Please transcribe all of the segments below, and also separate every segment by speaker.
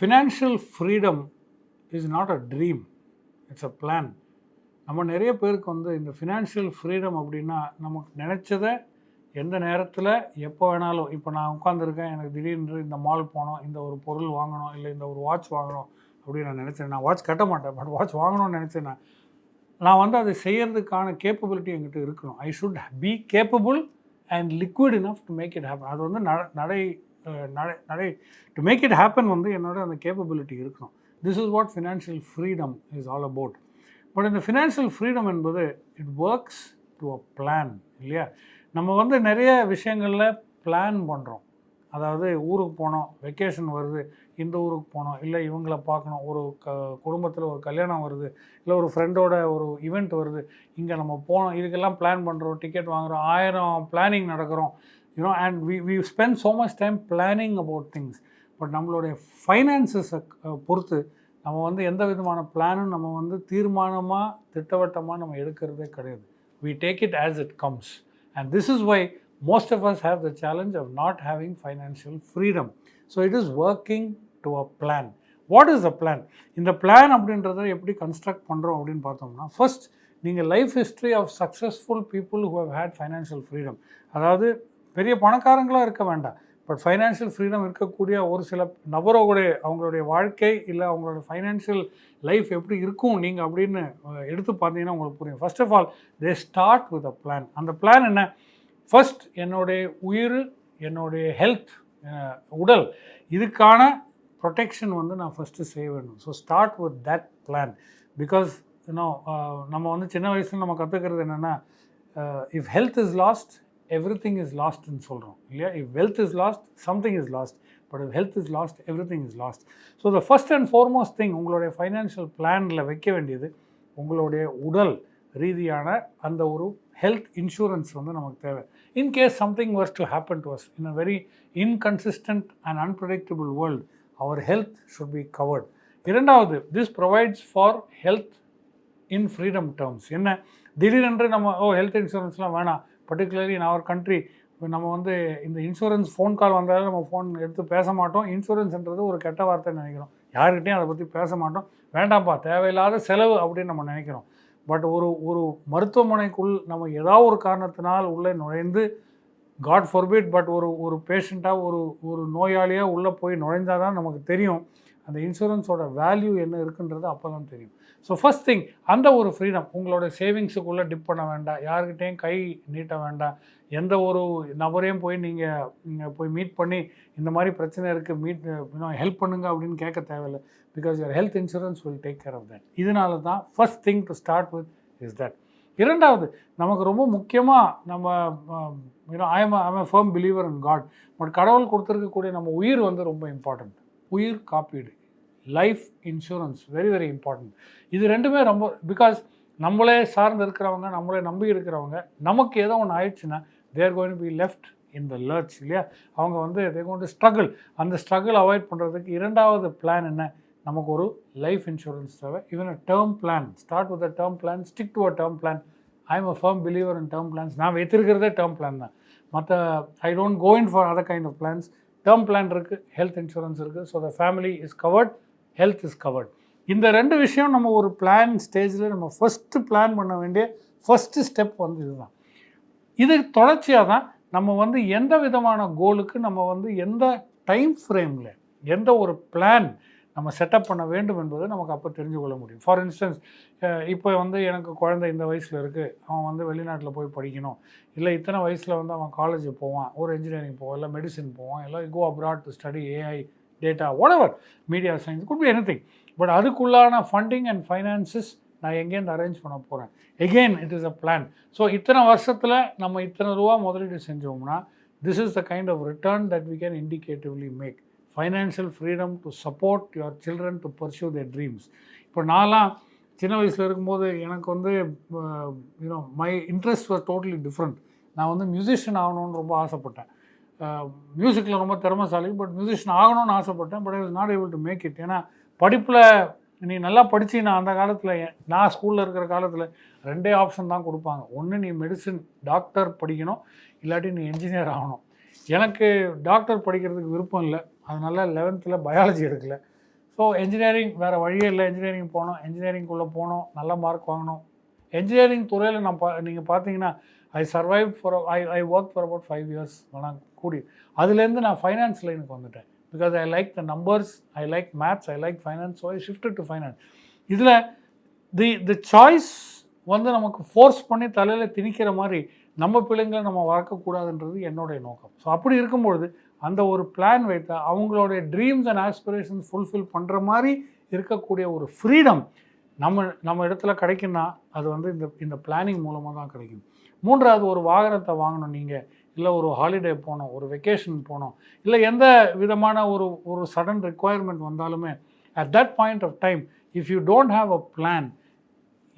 Speaker 1: Financial freedom is not a dream it's a plan நம்ம நிறைய பேருக்கு வந்து இந்த ஃபினான்ஷியல் ஃப்ரீடம் அப்படின்னா நமக்கு நினச்சதை எந்த நேரத்தில் எப்போ வேணாலும் இப்போ நான் உட்காந்துருக்கேன் எனக்கு திடீர்னு இந்த மால் போகணும் இந்த ஒரு பொருள் வாங்கணும் இல்லை இந்த ஒரு வாட்ச் வாங்கணும் அப்படின்னு நான் நினச்சேன். நான் வாட்ச் கட்ட மாட்டேன் பட் வாட்ச் வாங்கணும்னு நினச்சேன் நான். நான் வந்து அதை செய்கிறதுக்கான கேப்பபிலிட்டி என்கிட்ட இருக்கணும். I should be capable and liquid enough to make it happen அது வந்து நட நடை நடை நடை டு மேக் இட் ஹேப்பன் வந்து என்னோட அந்த கேப்பபிலிட்டி இருக்கணும். This is what financial freedom is all about but இந்த ஃபினான்ஷியல் ஃப்ரீடம் என்பது it works to a plan இல்லையா? நம்ம வந்து நிறைய விஷயங்களில் பிளான் பண்ணுறோம் அதாவது ஊருக்கு போனோம் வெக்கேஷன் வருது இந்த ஊருக்கு போனோம் இல்லை இவங்கள பார்க்கணும் ஒரு க குடும்பத்தில் ஒரு கல்யாணம் வருது இல்லை ஒரு ஃப்ரெண்டோட ஒரு ஈவெண்ட் வருது இங்கே நம்ம போனோம் இதுக்கெல்லாம் பிளான் பண்ணுறோம் டிக்கெட் வாங்குகிறோம் ஆயிரம் பிளானிங் நடக்கிறோம். You know and we we spend so much time planning about things but நம்மளுடைய ஃபைனான்சஸை பொறுத்து நம்ம வந்து எந்த விதமான பிளானும் நம்ம வந்து தீர்மானமாக திட்டவட்டமாக நம்ம எடுக்கிறதே கிடையாது. We take it as it comes and this is why most of us have the challenge of not having financial freedom so it is working to a plan what is a plan இந்த plan அப்படின்றத எப்படி construct பண்ணுறோம் அப்படின்னு பார்த்தோம்னா first நீங்கள் life history of successful people who have had financial freedom அதாவது பெரிய பணக்காரங்களாக இருக்க வேண்டாம். பட் ஃபைனான்ஷியல் ஃப்ரீடம் இருக்கக்கூடிய ஒரு சில நபரோடைய அவங்களுடைய வாழ்க்கை இல்லை அவங்களோட ஃபைனான்ஷியல் லைஃப் எப்படி இருக்கும் நீங்கள் அப்படின்னு எடுத்து பார்த்தீங்கன்னா உங்களுக்கு புரியும். First of all they start with a plan அந்த பிளான் என்ன? ஃபர்ஸ்ட் என்னுடைய உயிர் என்னுடைய ஹெல்த் உடல் இதுக்கான ப்ரொடெக்ஷன் வந்து நான் ஃபஸ்ட்டு செய்ய வேண்டும். So start with that plan because you know நம்ம வந்து சின்ன வயசில் நம்ம கற்றுக்கிறது என்னென்னா if health is lost everything is லாஸ்ட்னு சொல்கிறோம் இல்லையா? If wealth is lost something is lost but if health is lost everything is lost so the first and foremost thing உங்களுடைய ஃபைனான்ஷியல் பிளானில் வைக்க வேண்டியது உங்களுடைய உடல் ரீதியான அந்த ஒரு ஹெல்த் இன்சூரன்ஸ் வந்து நமக்கு தேவை. In case something worse to happen to us in a very inconsistent and unpredictable world our health should be covered இரண்டாவது this provides for health in freedom terms என்ன? திடீரென்று நம்ம ஓ ஹெல்த் இன்சூரன்ஸ்லாம் வேணாம். பர்டிகுலர்லி in our கண்ட்ரி நம்ம வந்து இந்த insurance phone call வந்தாலும் நம்ம ஃபோன் எடுத்து பேச மாட்டோம். இன்சூரன்ஸ்ன்றது ஒரு கெட்ட வார்த்தைன்னு நினைக்கிறோம். யாருக்கிட்டையும் அதை பற்றி பேச மாட்டோம். வேண்டாம்ப்பா தேவையில்லாத செலவு அப்படின்னு நம்ம நினைக்கிறோம். பட் ஒரு ஒரு மருத்துவமனைக்குள் நம்ம ஏதாவது ஒரு காரணத்தினால் உள்ளே நுழைந்து காட் ஃபர்பிட் பட் ஒரு ஒரு பேஷண்ட்டாக ஒரு ஒரு நோயாளியாக உள்ளே போய் நுழைந்தால் தான் நமக்கு தெரியும். அந்த இன்சூரன்ஸோட வேல்யூ என்ன இருக்குன்றது அப்போ தான் தெரியும். ஸோ ஃபஸ்ட் திங் அந்த ஒரு ஃப்ரீடம் உங்களோட சேவிங்ஸுக்குள்ளே டிப் பண்ண வேண்டாம். யாருக்கிட்டேயும் கை நீட்ட வேண்டாம். எந்த ஒரு நபரையும் போய் நீங்கள் போய் மீட் பண்ணி இந்த மாதிரி பிரச்சனை இருக்குது மீட் ஹெல்ப் பண்ணுங்க அப்படின்னு கேட்க தேவையில்லை. Because your health insurance will take care of that இதனால தான் first thing to start with is that இரண்டாவது நமக்கு ரொம்ப முக்கியமாக நம்ம you know I am I'm firm believer in God but கடவுள் கொடுத்துருக்கக்கூடிய நம்ம உயிர் வந்து ரொம்ப இம்பார்ட்டண்ட் உயிர் காப்பீடு. Life insurance very very important இது ரெண்டுமே ரொம்ப பிகாஸ் நம்மளே சார்ந்து இருக்கிறவங்க நம்மளே நம்பி இருக்கிறவங்க நமக்கு ஏதோ ஒன்று ஆயிடுச்சுன்னா there going be left in the lurch இல்லையா? அவங்க வந்து தே கொண்டு ஸ்ட்ரகிள் அந்த ஸ்ட்ரகிள் அவாய்ட் பண்ணுறதுக்கு இரண்டாவது பிளான் என்ன? நமக்கு ஒரு லைஃப் இன்சூரன்ஸ் தேவை. Even a term plan start with a term plan stick to a term plan I am a firm believer in term plans நான் வைத்திருக்கிறதே டேர்ம் பிளான் தான். மற்ற I don't go in for other kind of plans term plan இருக்குது health insurance இருக்குது so the family is covered health is covered இந்த ரெண்டு விஷயம் நம்ம ஒரு பிளான் ஸ்டேஜில் நம்ம ஃபஸ்ட்டு பிளான் பண்ண வேண்டிய ஃபஸ்ட்டு ஸ்டெப் வந்து இதுதான். இது தொடர்ச்சியாக தான் நம்ம வந்து எந்த விதமான கோலுக்கு நம்ம வந்து எந்த டைம் ஃப்ரேமில் எந்த ஒரு பிளான் நம்ம செட்டப் பண்ண வேண்டும் என்பது நமக்கு அப்போ தெரிஞ்சு கொள்ள முடியும். ஃபார் இன்ஸ்டன்ஸ் இப்போ வந்து எனக்கு குழந்தை இந்த வயசில் இருக்குது அவன் வந்து வெளிநாட்டில் போய் படிக்கணும். இல்லை இத்தனை வயசில் வந்து அவன் காலேஜ் போவான். ஒரு இன்ஜினியரிங் போவான் இல்லை மெடிசின் போவான் இல்லை go abroad to study AI data whatever media science could be anything but அதுக்குள்ளான funding and finances நான் எங்கேருந்து அரேஞ்ச் பண்ண போகிறேன் again it is a plan so இத்தனை வருஷத்தில் நம்ம இத்தனை ரூபா முதலீடு செஞ்சோம்னா this is the kind of return that we can indicatively make financial freedom to support your children to pursue the dreams இப்போ நான்லாம் சின்ன வயசில் இருக்கும்போது எனக்கு வந்து you know my interest were totally different நான் வந்து மியூசிஷியன் ஆகணும்னு ரொம்ப ஆசைப்பட்டேன். மியூசிக்கில் ரொம்ப திறமைசாலி பட் மியூசிஷியன் ஆகணும்னு ஆசைப்பட்டேன் but I was not able to make it ஏன்னா படிப்பில் நீ நல்லா படித்து நான் அந்த காலத்தில் நான் ஸ்கூலில் இருக்கிற காலத்தில் ரெண்டே ஆப்ஷன் தான் கொடுப்பாங்க. ஒன்று நீ மெடிசின் டாக்டர் படிக்கணும் இல்லாட்டி நீ என்ஜினியர் ஆகணும். எனக்கு டாக்டர் படிக்கிறதுக்கு விருப்பம் இல்லை. அதனால லெவன்த்தில் பயாலஜி எடுக்கல. ஸோ என்ஜினியரிங் வேறு வழியே இல்லை. என்ஜினியரிங் போனோம் என்ஜினியரிங்குள்ளே போனோம் நல்ல மார்க் வாங்கணும் என்ஜினியரிங் துறையில் நான் பா நீங்கள் பார்த்தீங்கன்னா I survive for I I work for about five years நான் கூடி அதுலேருந்து நான் ஃபைனான்ஸ் லைனுக்கு வந்துட்டேன். Because I like the numbers I like maths I like finance so I shift to finance இதில் தி தி சாய்ஸ் வந்து நமக்கு ஃபோர்ஸ் பண்ணி தலையில் திணிக்கிற மாதிரி நம்ம பிள்ளைங்களை நம்ம வளர்க்கக்கூடாதுன்றது என்னுடைய நோக்கம். ஸோ அப்படி இருக்கும்பொழுது அந்த ஒரு பிளான் வைத்த அவங்களுடைய ட்ரீம்ஸ் அண்ட் ஆஸ்பிரேஷன்ஸ் ஃபுல்ஃபில் பண்ணுற மாதிரி இருக்கக்கூடிய ஒரு ஃப்ரீடம் நம்ம நம்ம இடத்துல கிடைக்குன்னா அது வந்து இந்த இந்த பிளானிங் மூலமாக தான் கிடைக்கும். மூன்றாவது ஒரு வாகனத்தை வாங்கணும் நீங்கள் இல்லை ஒரு ஹாலிடே போனோம் ஒரு வெக்கேஷன் போனோம் இல்லை எந்த விதமான ஒரு ஒரு சடன் ரெக்குவயர்மெண்ட் வந்தாலுமே at that point of time if you don't have a plan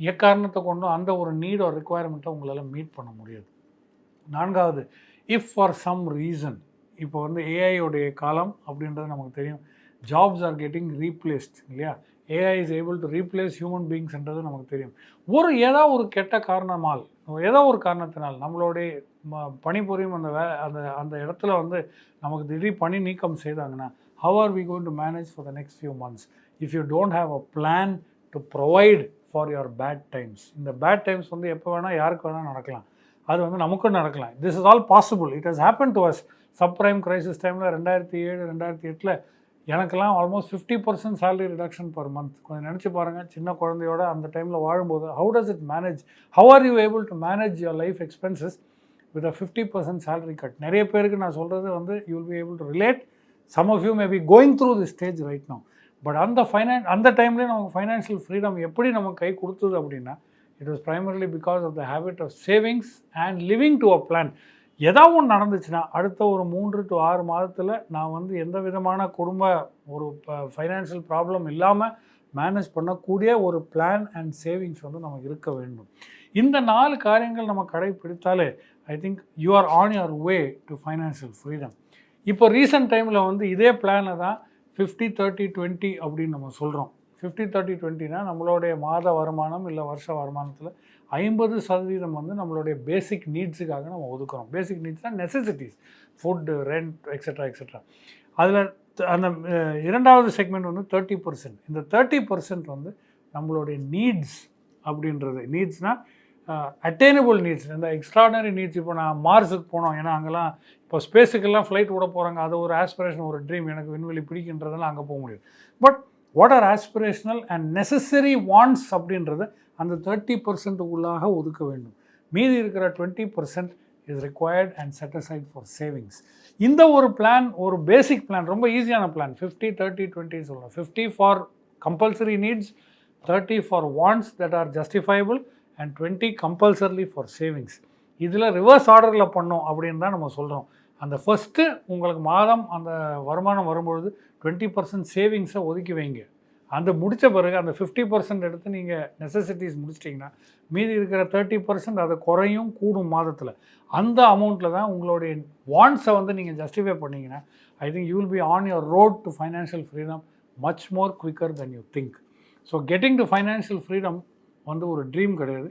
Speaker 1: எக்காரணத்தை கொண்டும் அந்த ஒரு நீட் ஒரு ரெக்குவயர்மெண்ட்டை உங்களால் மீட் பண்ண முடியாது. நான்காவது இஃப் ஃபார் சம் ரீசன் இப்போ வந்து ஏஐயோடைய காலம் அப்படின்றது நமக்கு தெரியும். ஜாப்ஸ் ஆர் கெட்டிங் ரீப்ளேஸ்ட் இல்லையா? AI is able to replace human பீயிங்ஸ்ன்றது நமக்கு தெரியும். ஒரு ஏதோ ஒரு கெட்ட காரணமால் ஏதோ ஒரு காரணத்தினால் நம்மளுடைய பணிபுரியும் அந்த வே அந்த அந்த இடத்துல வந்து நமக்கு திடீர் பணி நீக்கம் செய்தாங்கன்னா how are we going to manage for the next few months if you don't have a plan to provide for your bad times இந்த பேட் டைம்ஸ் வந்து எப்போ வேணால் யாருக்கு வேணால் நடக்கலாம். அது வந்து நமக்கும் நடக்கலாம். This is all possible it has happen to us subprime crisis டைமில் ரெண்டாயிரத்தி ஏழு ரெண்டாயிரத்தி எட்டில் எனக்கெல்லாம் almost fifty percent salary reduction per month கொஞ்சம் நினச்சி பாருங்கள் சின்ன குழந்தையோட அந்த டைமில் வாழும்போது how does it manage how are you able to manage your life expenses with a fifty percent salary cut நிறைய பேருக்கு நான் சொல்கிறது வந்து you will be able to relate some of you may be going through the stage right no but அந்த ஃபைனான் அந்த டைம்லேயே நமக்கு ஃபைனான்ஷியல் ஃப்ரீடம் எப்படி நமக்கு கை கொடுத்தது அப்படின்னா it was primarily because of the habit of savings and living to a plan ஏதாவது ஒன்று நடந்துச்சுன்னா அடுத்த ஒரு மூன்று டு ஆறு மாதத்தில் நான் வந்து எந்த விதமான குடும்ப ஒரு ஃபைனான்ஷியல் ப்ராப்ளம் இல்லாமல் மேனேஜ் பண்ணக்கூடிய ஒரு பிளான் அண்ட் சேவிங்ஸ் வந்து நமக்கு இருக்க வேண்டும். இந்த நாலு காரியங்கள் நம்ம கடைப்பிடித்தாலே I think you are on your way to financial freedom இப்போ ரீசெண்ட் டைமில் வந்து இதே பிளானை தான் ஃபிஃப்டி தேர்ட்டி டுவெண்ட்டி அப்படின்னு நம்ம சொல்கிறோம் ஃபிஃப்டி தேர்ட்டி டுவெண்ட்டினா நம்மளுடைய மாத வருமானம் இல்லை வருஷ வருமானத்தில் ஐம்பது சதவீதம் வந்து நம்மளுடைய பேசிக் நீட்ஸுக்காக நம்ம ஒதுக்குறோம். Basic நீட்ஸ்னால் necessities food rent extra extra அதில் அந்த இரண்டாவது செக்மெண்ட் வந்து தேர்ட்டி பர்சன்ட் இந்த தேர்ட்டி பர்சன்ட் வந்து நம்மளுடைய நீட்ஸ் அப்படின்றது. நீட்ஸ்னால் அட்டைனபிள் நீட்ஸ் இந்த எக்ஸ்ட்ராடனரி நீட்ஸ் இப்போ நான் மார்ஸுக்கு போனோம். ஏன்னா அங்கெல்லாம் இப்போ ஸ்பேஸுக்கெல்லாம் ஃப்ளைட் விட போகிறாங்க அது ஒரு ஆஸ்பிரேஷன் ஒரு ட்ரீம் எனக்கு விண்வெளி பிடிக்கின்றதெல்லாம் அங்கே போக முடியும் but what are aspirational and necessary wants அப்படின்றது அந்த தேர்ட்டி உள்ளாக ஒதுக்க வேண்டும். மீதி இருக்கிற twenty percent is required and set for savings இந்த ஒரு பிளான் ஒரு பேசிக் பிளான் ரொம்ப ஈஸியான பிளான் ஃபிஃப்டி தேர்ட்டி டுவெண்ட்டி சொல்லலாம் fifty for compulsory needs thirty for wants that are justifiable and twenty compulsorily for savings இதில் ரிவர்ஸ் ஆர்டரில் பண்ணோம் அப்படின்னு தான் நம்ம சொல்கிறோம் அந்த ஃபஸ்ட்டு உங்களுக்கு மாதம் அந்த வருமானம் வரும்பொழுது டுவெண்ட்டி பர்சன்ட் சேவிங்ஸை ஒதுக்கி வைங்க. அந்த முடித்த பிறகு அந்த ஃபிஃப்டி பர்சன்ட் எடுத்து நீங்கள் நெசசிட்டிஸ் முடிச்சிட்டிங்கன்னா மீதி இருக்கிற தேர்ட்டி பர்சன்ட் அதை குறையும் கூடும் மாதத்தில். அந்த அமௌண்ட்டில் தான் உங்களுடைய வாண்ட்ஸை வந்து நீங்கள் ஜஸ்டிஃபை பண்ணிங்கன்னா I think you will be on your road to financial freedom much more quicker than you think so getting to financial freedom வந்து ஒரு ட்ரீம் கிடையாது.